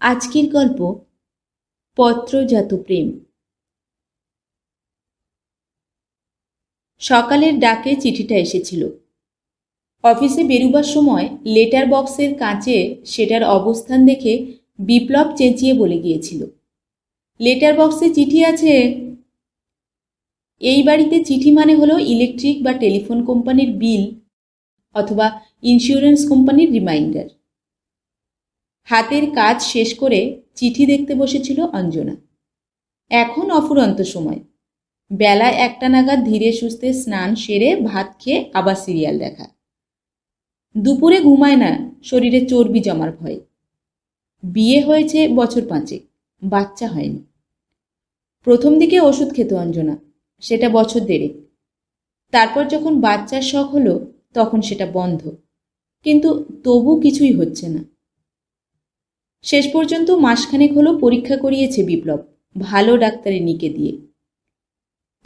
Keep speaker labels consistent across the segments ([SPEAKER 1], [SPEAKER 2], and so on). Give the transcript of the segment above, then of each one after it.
[SPEAKER 1] আজকের গল্প পত্রজাত প্রেম। সকালের ডাকে চিঠিটা এসেছিল। অফিসে বেরুবার সময় লেটার বক্সের কাঁচে সেটার অবস্থান দেখে বিপ্লব চেঁচিয়ে বলে গিয়েছিল। লেটার বক্সে চিঠি আছে, এই বাড়িতে চিঠি মানে হলো ইলেকট্রিক বা টেলিফোন কোম্পানির বিল অথবা ইন্স্যুরেন্স কোম্পানির রিমাইন্ডার। হাতের কাজ শেষ করে চিঠি দেখতে বসেছিল অঞ্জনা। এখন অফুরন্ত সময়। বেলা একটা নাগাদ ধীরে সুস্থে স্নান সেরে ভাত খেয়ে আবার সিরিয়াল দেখা। দুপুরে ঘুমায় না, শরীরে চর্বি জমার ভয়ে। বিয়ে হয়েছে বছর পাঁচেক, বাচ্চা হয়নি। প্রথম দিকে ওষুধ খেত অঞ্জনা, সেটা বছর দেড়েক। তারপর যখন বাচ্চার শখ হলো, তখন সেটা বন্ধ। কিন্তু তবু কিছুই হচ্ছে না। শেষ পর্যন্ত মাসখানেক হলো পরীক্ষা করিয়েছে বিপ্লব, ভালো ডাক্তারের নিকে দিয়ে।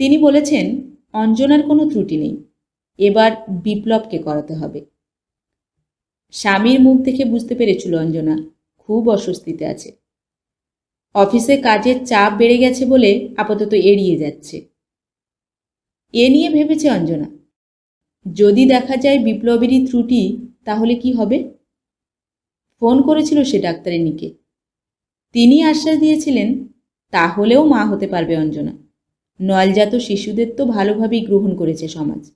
[SPEAKER 1] তিনি বলেছেন, অঞ্জনার কোনো ত্রুটি নেই, এবার বিপ্লবকে করাতে হবে। স্বামীর মুখ দেখে বুঝতে পেরেছিল অঞ্জনা, খুব অস্বস্তিতে আছে। অফিসে কাজের চাপ বেড়ে গেছে বলে আপাতত এড়িয়ে যাচ্ছে। এ নিয়ে ভেবেছে অঞ্জনা, যদি দেখা যায় বিপ্লবেরই ত্রুটি, তাহলে কি হবে? ফোন করেছিল সে ডাক্তারিনীকে তিনি আশ্বাস দিয়েছিলেন, তাহলেও মা হতে পারবে অঞ্জনা। নলজাত শিশুদের তো ভালোভাবেই গ্রহণ করেছে সমাজ।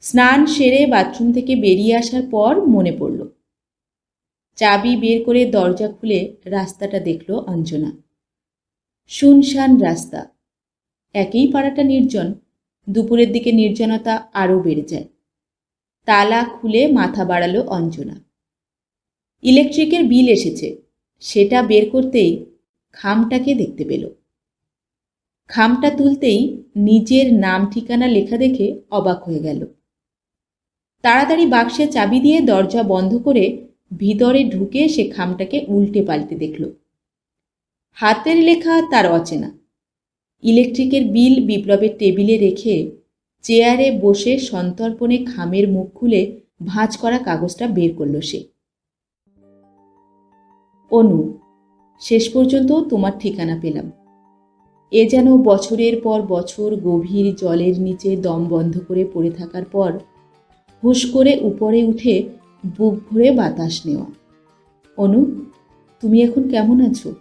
[SPEAKER 1] স্নান সেরে বাথরুম থেকে বেরিয়ে আসার পর মনে পড়ল। চাবি বের করে দরজা খুলে রাস্তাটা দেখল অঞ্জনা। শুনশান রাস্তা। একই পাড়াটা নির্জন, দুপুরের দিকে নির্জনতা আরও বেড়ে যায়। তালা খুলে মাথা বাড়ালো অঞ্জনা। ইলেকট্রিকের বিল এসেছে। সেটা বের করতেই খামটাকে দেখতে পেল। খামটা তুলতেই নিজের নাম ঠিকানা লেখা দেখে অবাক হয়ে গেল। তাড়াতাড়ি বাক্সে চাবি দিয়ে দরজা বন্ধ করে ভিতরে ঢুকে সে খামটাকে উল্টে পাল্টে দেখল। হাতের লেখা তার অচেনা। ইলেকট্রিকের বিল বিপ্লবের টেবিলে রেখে চেয়ারে বসে সন্তর্পণে খামের মুখ খুলে ভাঁজ করা কাগজটা বের করল সে। অনু, শেষ পর্যন্ত তোমার ঠিকানা পেলাম। এ যেন বছরের পর বছর গভীর জলের নিচে দম বন্ধ করে পড়ে থাকার পর হুশ করে উপরে উঠে বুক ভরে বাতাস নেওয়া। অনু, তুমি এখন কেমন আছো?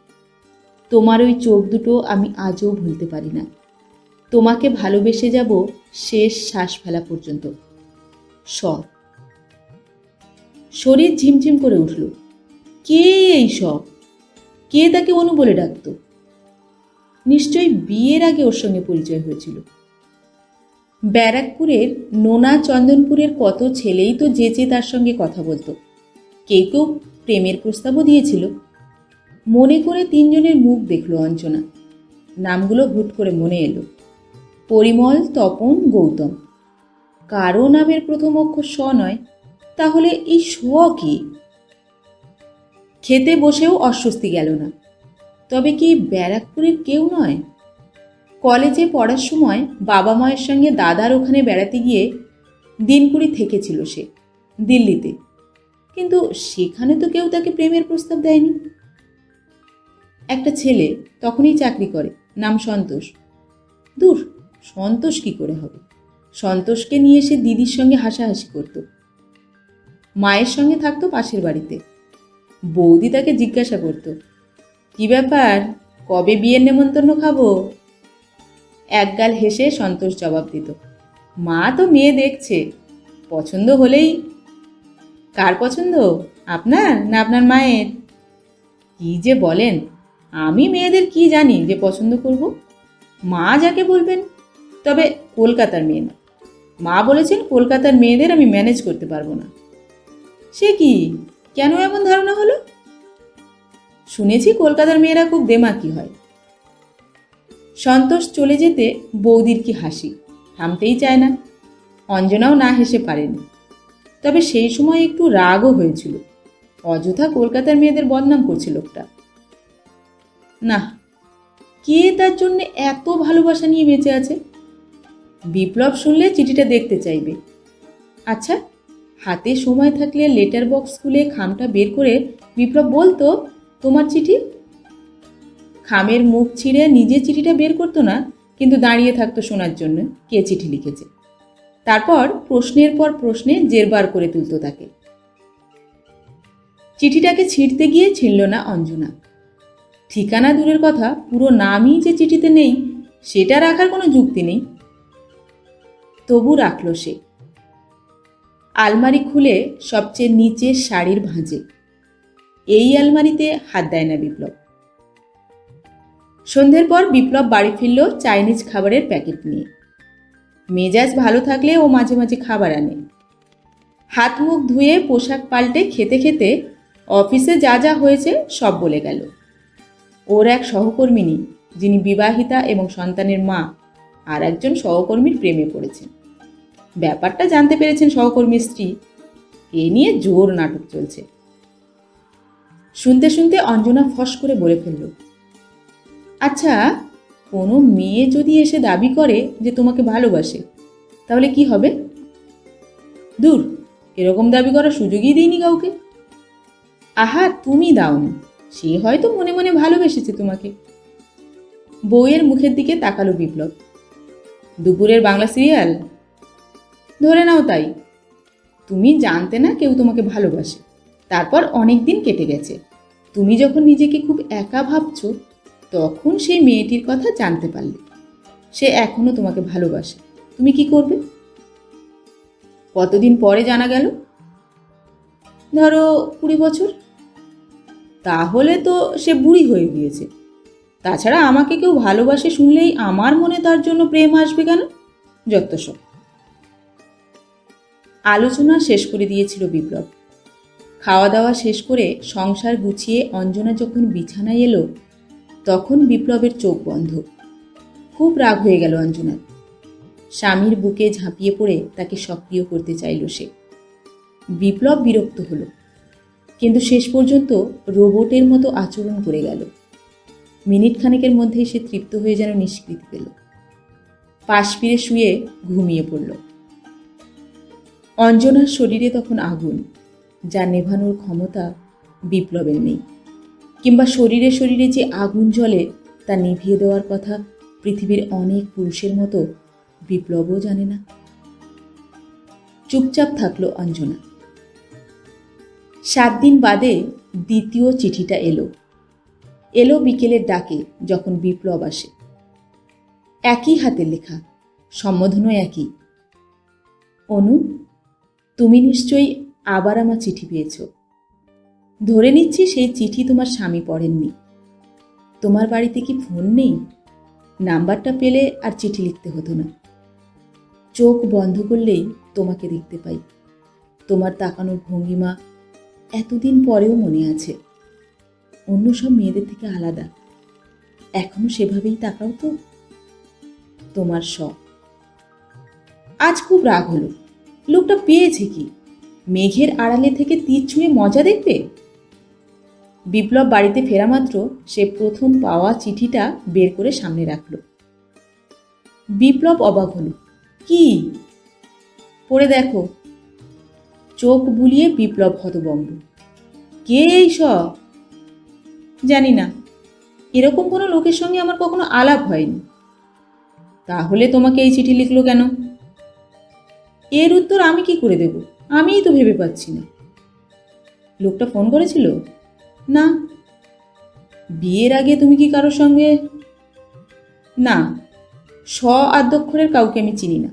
[SPEAKER 1] তোমার ওই চোখ দুটো আমি আজও ভুলতে পারি না। তোমাকে ভালোবেসে যাব শেষ শ্বাস ফেলা পর্যন্ত। স। শরীর ঝিমঝিম করে উঠল। কে এই সব? কে তাকে অনু বলে ডাকত? নিশ্চয়ই বিয়ের আগে ওর সঙ্গে পরিচয় হয়েছিল। ব্যারাকপুরের নোনা চন্দনপুরের কত ছেলেই তো যেচে তার সঙ্গে কথা বলতো। কেউ কেউ প্রেমের প্রস্তাবও দিয়েছিল। মনে করে তিনজনের মুখ দেখল অঞ্চনা। নামগুলো হুট করে মনে এলো। পরিমল, তপন, গৌতম। কারও নামের প্রথম অক্ষর স নয়, তাহলে এই স কি? খেতে বসেও অস্বস্তি গেল না। তবে কি ব্যারাকপুরের কেউ নয়? কলেজে পড়ার সময় বাবা মায়ের সঙ্গে দাদার ওখানে বেড়াতে গিয়ে দিনকুড়ি থেকেছিল সে, দিল্লিতে। কিন্তু সেখানে তো কেউ তাকে প্রেমের প্রস্তাব দেয়নি। একটা ছেলে তখনই চাকরি করে, নাম সন্তোষ। দূর, সন্তোষ কি করে হবে? সন্তোষকে নিয়ে এসে দিদির সঙ্গে হাসাহাসি করত। মায়ের সঙ্গে থাকতো পাশের বাড়িতে। বৌদি তাকে জিজ্ঞাসা করত, কি ব্যাপার? কবে বিয়ের নেমন্তন্ন খাব? একগাল হেসে সন্তোষ জবাব দিত, মা তো মেয়ে দেখছে, পছন্দ হলেই কার পছন্দ? আপনার না আপনার মায়ের? কি যে বলেন, আমি মেয়েদের কি জানি যে পছন্দ করব? মা যাকে বলবেন, তবে কলকাতার মেয়ে না। মা বলেছেন কলকাতার মেয়েদের আমি ম্যানেজ করতে পারব না। সে কি? কেন এমন ধারণা হলো? শুনেছি কলকাতার মেয়েরা খুব দেমাকি হয়। সন্তোষ চলে যেতে বৌদির কি হাসি থামতেই চায় না। অঞ্জনাও না হেসে পারেনি। তবে সেই সময় একটু রাগও হয়েছিল। অযথা কলকাতার মেয়েদের বদনাম করছে লোকটা। না, কে তার জন্য এত ভালোবাসা নিয়ে বেঁচে আছে? বিপ্লব শুনলে চিঠিটা দেখতে চাইবে। আচ্ছা হাতে সময় থাকলে লেটার বক্স খুলে খামটা বের করে বিপ্লব বলতো, তোমার চিঠি? খামের মুখ ছিঁড়ে নিজে চিঠিটা বের করতো না, কিন্তু দাঁড়িয়ে থাকতো শোনার জন্য, কে চিঠি লিখেছে। তারপর প্রশ্নের পর প্রশ্নে জেরবার করে তুলতো তাকে। চিঠিটাকে ছিঁড়তে গিয়ে ছিঁড়ল না অঞ্জনা। ঠিকানা দূরের কথা, পুরো নামই যে চিঠিতে নেই সেটা রাখার কোনো যুক্তি নেই। তবু রাখল সে। আলমারি খুলে সবচেয়ে নিচের শাড়ির ভাঁজে। এই আলমারিতে হাত দেয় না বিপ্লব। সন্ধ্যের পর বিপ্লব বাড়ি ফিরল চাইনিজ খাবারের প্যাকেট নিয়ে। মেজাজ ভালো থাকলে ও মাঝে মাঝে খাবার আনে। হাত মুখ ধুয়ে পোশাক পাল্টে খেতে খেতে অফিসে যা যা হয়েছে সব বলে গেল। ওর এক সহকর্মিনী, যিনি বিবাহিতা এবং সন্তানের মা, আর একজন সহকর্মীর প্রেমে পড়েছেন। ব্যাপারটা জানতে পেরেছেন সহকর্মীর স্ত্রী। এ নিয়ে জোর নাটক চলছে। শুনতে শুনতে অঞ্জনা ফস করে বলে ফেলল আচ্ছা কোনো মেয়ে যদি এসে দাবি করে যে তোমাকে ভালোবাসে, তাহলে কি হবে? দূর, এরকম দাবি করার সুযোগই দিইনি কাউকে। আহা, তুমি দাওনি, সে হয়তো মনে মনে ভালোবেসেছে তোমাকে। বউয়ের মুখের দিকে তাকালো বিপ্লব, দুপুরের বাংলা সিরিয়াল? ধরে নাও তাই। তুমি জানতে না কেউ তোমাকে ভালোবাসে। তারপর অনেক দিন কেটে গেছে। তুমি যখন নিজেকে খুব একা ভাবছ, তখন সেই মেয়েটির কথা জানতে পারলে। সে এখনও তোমাকে ভালোবাসে। তুমি কি করবে? কতদিন পরে জানা গেল? ধরো কুড়ি বছর। তাহলে তো সে বুড়ি হয়ে গিয়েছে। তাছাড়া আমাকে কেউ ভালোবাসে শুনলেই আমার মনে তার জন্য প্রেম আসবে কেন? যত সব। আলোচনা শেষ করে দিয়েছিল বিপ্লব। খাওয়া দাওয়া শেষ করে সংসার গুছিয়ে অঞ্জনা যখন বিছানায় এলো, তখন বিপ্লবের চোখ বন্ধ। খুব রাগ হয়ে গেল অঞ্জনার স্বামীর বুকে ঝাঁপিয়ে পড়ে তাকে সক্রিয় করতে চাইল সে। বিপ্লব বিরক্ত হলো, কিন্তু শেষ পর্যন্ত রোবটের মতো আচরণ করে গেল। মিনিট খানেকের মধ্যেই সে তৃপ্ত হয়ে যেন নিষ্কৃতি পেল। পাশ ফিরে শুয়ে ঘুমিয়ে পড়ল। অঞ্জনার শরীরে তখন আগুন, যা নেভানোর ক্ষমতা বিপ্লবের নেই। কিংবা শরীরে শরীরে যে আগুন জ্বলে, তা নিভিয়ে দেওয়ার কথা পৃথিবীর অনেক পুরুষের মতো বিপ্লবও জানে না। চুপচাপ থাকল অঞ্জনা। সাত দিন বাদে দ্বিতীয় চিঠিটা এলো। এলো বিকেলের ডাকে যখন বিপ্লব আসে। একই হাতের লেখা, সম্বোধনও একই। অনু তুমি নিশ্চয়ই আবার আমার চিঠি পেয়েছ। ধরে নিচ্ছি সেই চিঠি তোমার স্বামী পড়েননি। তোমার বাড়িতে কি ফোন নেই? নাম্বারটা পেলে আর চিঠি লিখতে হতো না। চোখ বন্ধ করলেই তোমাকে দেখতে পাই। তোমার তাকানোর ভঙ্গিমা এতদিন পরেও মনে আছে। অন্য সব মেয়েদের থেকে আলাদা। এখনও সেভাবেই তাকাও তো। তোমার শখ। আজ খুব রাগ হলো। লোকটা পেয়েছে কি? মেঘের আড়ালে থেকে তীর ছুঁয়ে মজা দেখবে? বিপ্লব বাড়িতে ফেরা মাত্র, সে প্রথম পাওয়া চিঠিটা বের করে সামনে রাখল। বিপ্লব অবাক হলো। কি? পড়ে দেখো। চোখ বুলিয়ে বিপ্লব হতবম্ব। কে এই সব? জানি না। এরকম কোনো লোকের সঙ্গে আমার কখনো আলাপ হয়নি। তাহলে তোমাকে এই চিঠি লিখলো কেন? এর উত্তর আমি কি করে দেব? আমিই তো ভেবে পাচ্ছি না। লোকটা ফোন করেছিল? না। বিয়ের আগে তুমি কি কারোর সঙ্গে? না। স্ব আদ্যক্ষরের কাউকে আমি চিনি না।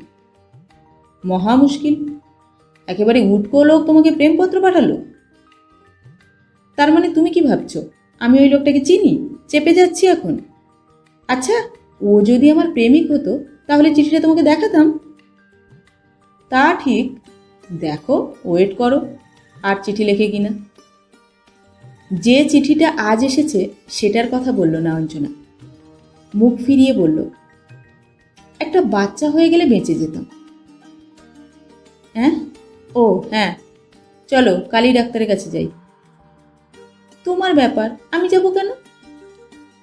[SPEAKER 1] মহা মুশকিল। একেবারে উটকো লোক তোমাকে প্রেমপত্র পাঠালো? তার মানে তুমি কি ভাবছ, আমি ওই লোকটাকে চিনি? চেপে যাচ্ছি এখন। আচ্ছা ও যদি আমার প্রেমিক হতো, তাহলে চিঠিটা তোমাকে দেখাতাম? তা ঠিক। দেখো ওয়েট করো। আর চিঠি লেখে কিনা? যে চিঠিটা আজ এসেছে, সেটার কথা বলল না অঞ্জনা। মুখ ফিরিয়ে বলল, একটা বাচ্চা হয়ে গেলে বেঁচে যেতাম। হ্যাঁ? ও হ্যাঁ। চলো কালী ডাক্তারের কাছে যাই। তোমার ব্যাপার, আমি যাব কেন?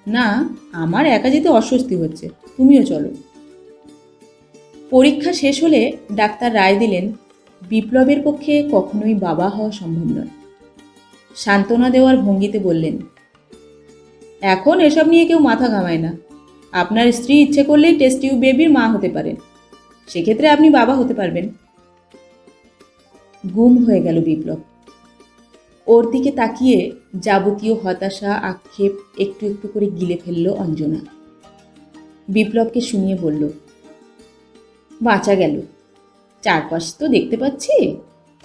[SPEAKER 1] না, আমার একা যেতে অস্বস্তি হচ্ছে। তুমিও চলো। পরীক্ষা শেষ হলে ডাক্তার রায় দিলেন, বিপ্লবের পক্ষে কখনোই বাবা হওয়া সম্ভব নয়। সান্ত্বনা দেওয়ার ভঙ্গিতে বললেন, এখন এসব নিয়ে কেউ মাথা ঘামায় না। আপনার স্ত্রী ইচ্ছে করলেই টেস্ট টিউব বেবির মা হতে পারেন। সেক্ষেত্রে আপনি বাবা হতে পারবেন। গুম হয়ে গেল বিপ্লব। ওর দিকে তাকিয়ে যাবতীয় হতাশা, আক্ষেপ একটু একটু করে গিলে ফেলল অঞ্জনা। বিপ্লবকে শুনিয়ে বলল বাঁচা গেল। চারপাশ তো দেখতে পাচ্ছি।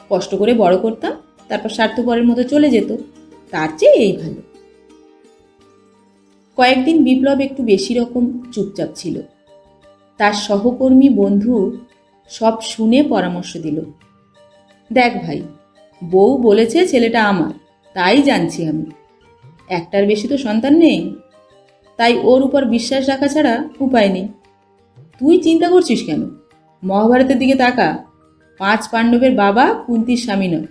[SPEAKER 1] কষ্ট করে বড় করতাম, তারপর স্বার্থপরের মতো চলে যেত। তার চেয়ে এই ভালো। কয়েকদিন বিপ্লব একটু বেশি রকম চুপচাপ ছিল। তার সহকর্মী বন্ধু সব শুনে পরামর্শ দিল। দেখ ভাই, বউ বলেছে ছেলেটা আমার, তাই জানছি আমি। একটার বেশি তো সন্তান নেই। তাই ওর উপর বিশ্বাস রাখা ছাড়া উপায় নেই। তুই চিন্তা করছিস কেন? মহাভারতের দিকে তাকা। পাঁচ পাণ্ডবের বাবা কুন্তির স্বামী নয়,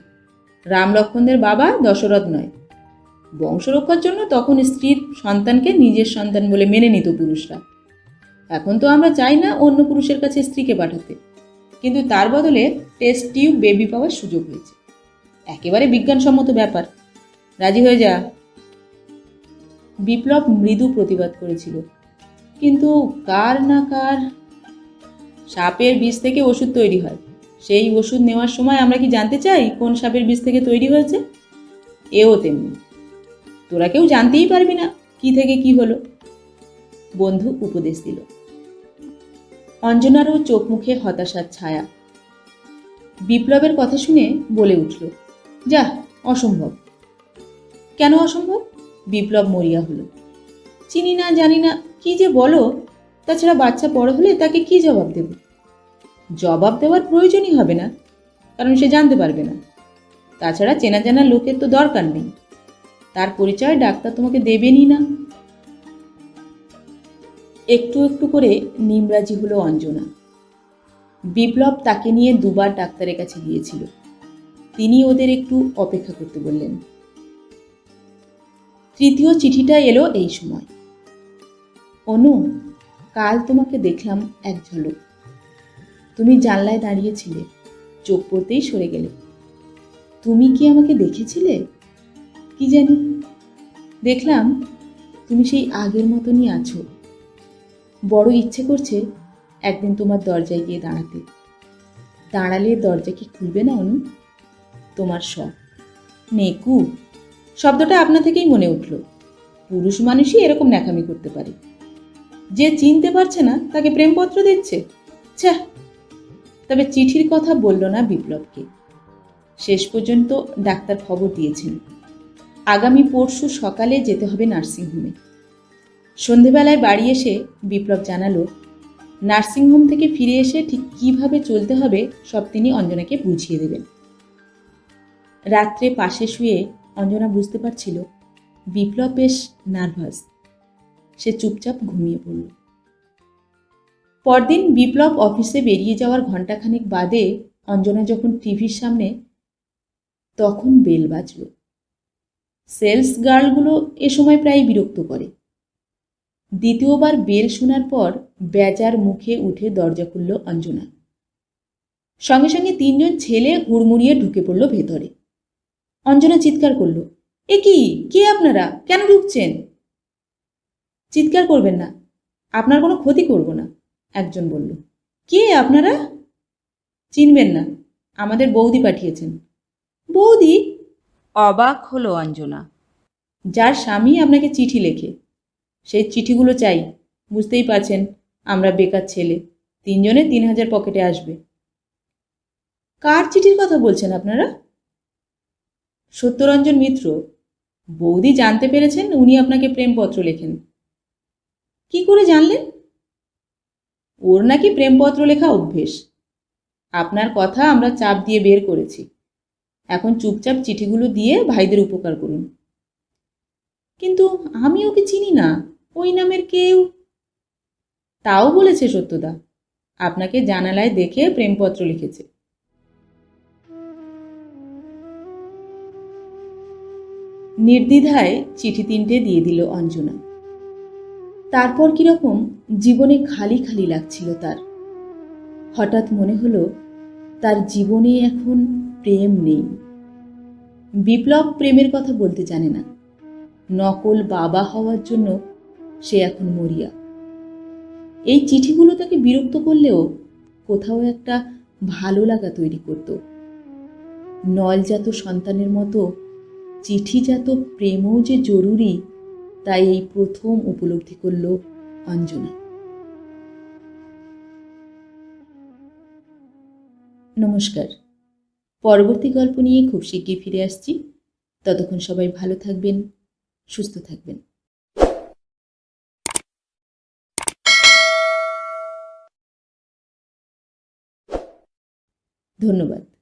[SPEAKER 1] রাম লক্ষ্মণদের বাবা দশরথ নয়। বংশ রক্ষার জন্য তখন স্ত্রীর সন্তানকে নিজের সন্তান বলে মেনে নিত পুরুষরা। এখন তো আমরা চাই না অন্য পুরুষের কাছে স্ত্রীকে পাঠাতে। কিন্তু তার বদলে টেস্ট টিউব বেবি পাওয়ার সুযোগ হয়েছে। একেবারে বিজ্ঞানসম্মত ব্যাপার। রাজি হয়ে যা। বিপ্লব মৃদু প্রতিবাদ করেছিল। কিন্তু কার না কার সাপের বীজ থেকে ওষুধ তৈরি হয়। সেই ওষুধ নেওয়ার সময় আমরা কি জানতে চাই কোন সাপের বীজ থেকে তৈরি হয়েছে? এও তেমনি। তোরা কেউ জানতেই পারবি না কি থেকে কি হলো। বন্ধু উপদেশ দিল। অঞ্জনারও চোখ মুখে হতাশার ছায়া। বিপ্লবের কথা শুনে বলে উঠল, যা, অসম্ভব। কেন অসম্ভব? বিপ্লব মরিয়া হলো। চিনি না, জানি না, কি যে বলো? তাছাড়া বাচ্চা বড় হলে তাকে কি জবাব দেব? জবাব দেওয়ার প্রয়োজনই হবে না, কারণ সে জানতে পারবে না। তাছাড়া চেনা জানা লোকের তো দরকার নেই। তার পরিচয় ডাক্তার তোমাকে দেবেনই না। একটু একটু করে নিমরাজি হলো অঞ্জনা। বিপ্লব তাকে নিয়ে দুবার ডাক্তারের কাছে গিয়েছিল। তিনি ওদের একটু অপেক্ষা করতে বললেন। তৃতীয় চিঠিটা এলো এই সময়। অনু কাল তোমাকে দেখলাম এক ঝলক। তুমি জানলায় দাঁড়িয়েছিলে, চোখ পড়তেই সরে গেলে। তুমি কি আমাকে দেখেছিলে? কি জানি? দেখলাম তুমি সেই আগের মতনই আছো। বড় ইচ্ছে করছে একদিন তোমার দরজায় গিয়ে দাঁড়াতে। দাঁড়ালে দরজা কি খুলবে না, অনু? তোমার সব নেকু, শব্দটা আপনা থেকেই মনে উঠল। পুরুষ মানুষই এরকম ন্যাকামি করতে পারে। যে চিনতে পারছে না, তাকে প্রেমপত্র দিচ্ছে। ছ্যা তবে চিঠির কথা বলল না বিপ্লবকে। শেষ পর্যন্ত ডাক্তার খবর দিয়েছেন। আগামী পরশু সকালে যেতে হবে নার্সিংহোমে। সন্ধেবেলায় বাড়ি এসে বিপ্লব জানালো, নার্সিংহোম থেকে ফিরে এসে ঠিক কীভাবে চলতে হবে সব তিনি অঞ্জনাকে বুঝিয়ে দেবেন। রাত্রে পাশে শুয়ে অঞ্জনা বুঝতে পারছিল, বিপ্লব বেশ নার্ভাস। সে চুপচাপ ঘুমিয়ে পড়ল। পরদিন বিপ্লব অফিসে বেরিয়ে যাওয়ার ঘণ্টাখানেক বাদে অঞ্জনা যখন টিভির সামনে, তখন বেল বাজল। সেলস গার্লগুলো এ সময় প্রায় বিরক্ত করে। দ্বিতীয়বার বেল শোনার পর বেজার মুখে উঠে দরজা খুলল অঞ্জনা। সঙ্গে সঙ্গে তিনজন ছেলে হুড়মুড়িয়ে ঢুকে পড়ল ভেতরে। অঞ্জনা চিৎকার করল, এ কি? কে আপনারা? কেন ঢুকছেন? চিৎকার করবেন না। আপনার কোনো ক্ষতি করব না একজন বলল। কে আপনারা? চিনবেন না আমাদের বৌদি পাঠিয়েছেন। বৌদি? অবাক হলো অঞ্জনা। যার স্বামী আপনাকে চিঠি লেখে সেই চিঠিগুলো চাই। বুঝতেই পারছেন আমরা বেকার ছেলে তিনজনে তিন হাজার পকেটে আসবে। কার চিঠির কথা বলছেন আপনারা? সত্যরঞ্জন মিত্র। বৌদি জানতে পেরেছেন উনি আপনাকে প্রেমপত্র লেখেন। কি করে জানলেন? ওর নাকি প্রেমপত্র লেখা অভ্যেস। আপনার কথা আমরা চাপ দিয়ে বের করেছি। এখন চুপচাপ চিঠিগুলো দিয়ে ভাইদের উপকার করুন। কিন্তু আমি ওকে চিনি না। ওই নামের কেউ? তাও বলেছে সত্যদা। আপনাকে জানালায় দেখে প্রেমপত্র লিখেছে। নির্দ্বিধায় চিঠি তিনটে দিয়ে দিল অঞ্জনা। তারপর কীরকম জীবনে খালি খালি লাগছিল তার। হঠাৎ মনে হলো, তার জীবনে এখন প্রেম নেই। বিপ্লব প্রেমের কথা বলতে জানে না। নকল বাবা হওয়ার জন্য সে এখন মরিয়া। এই চিঠিগুলো তাকে বিরক্ত করলেও কোথাও একটা ভালো লাগা তৈরি করত। নলজাত সন্তানের মতো চিঠিজাত প্রেমও যে জরুরি তাই এই প্রথম উপলব্ধি করল অঞ্জনা। নমস্কার। পরবর্তী গল্প নিয়ে খুব শিগগির ফিরে আসছি। ততক্ষণ সবাই ভালো থাকবেন, সুস্থ থাকবেন। ধন্যবাদ।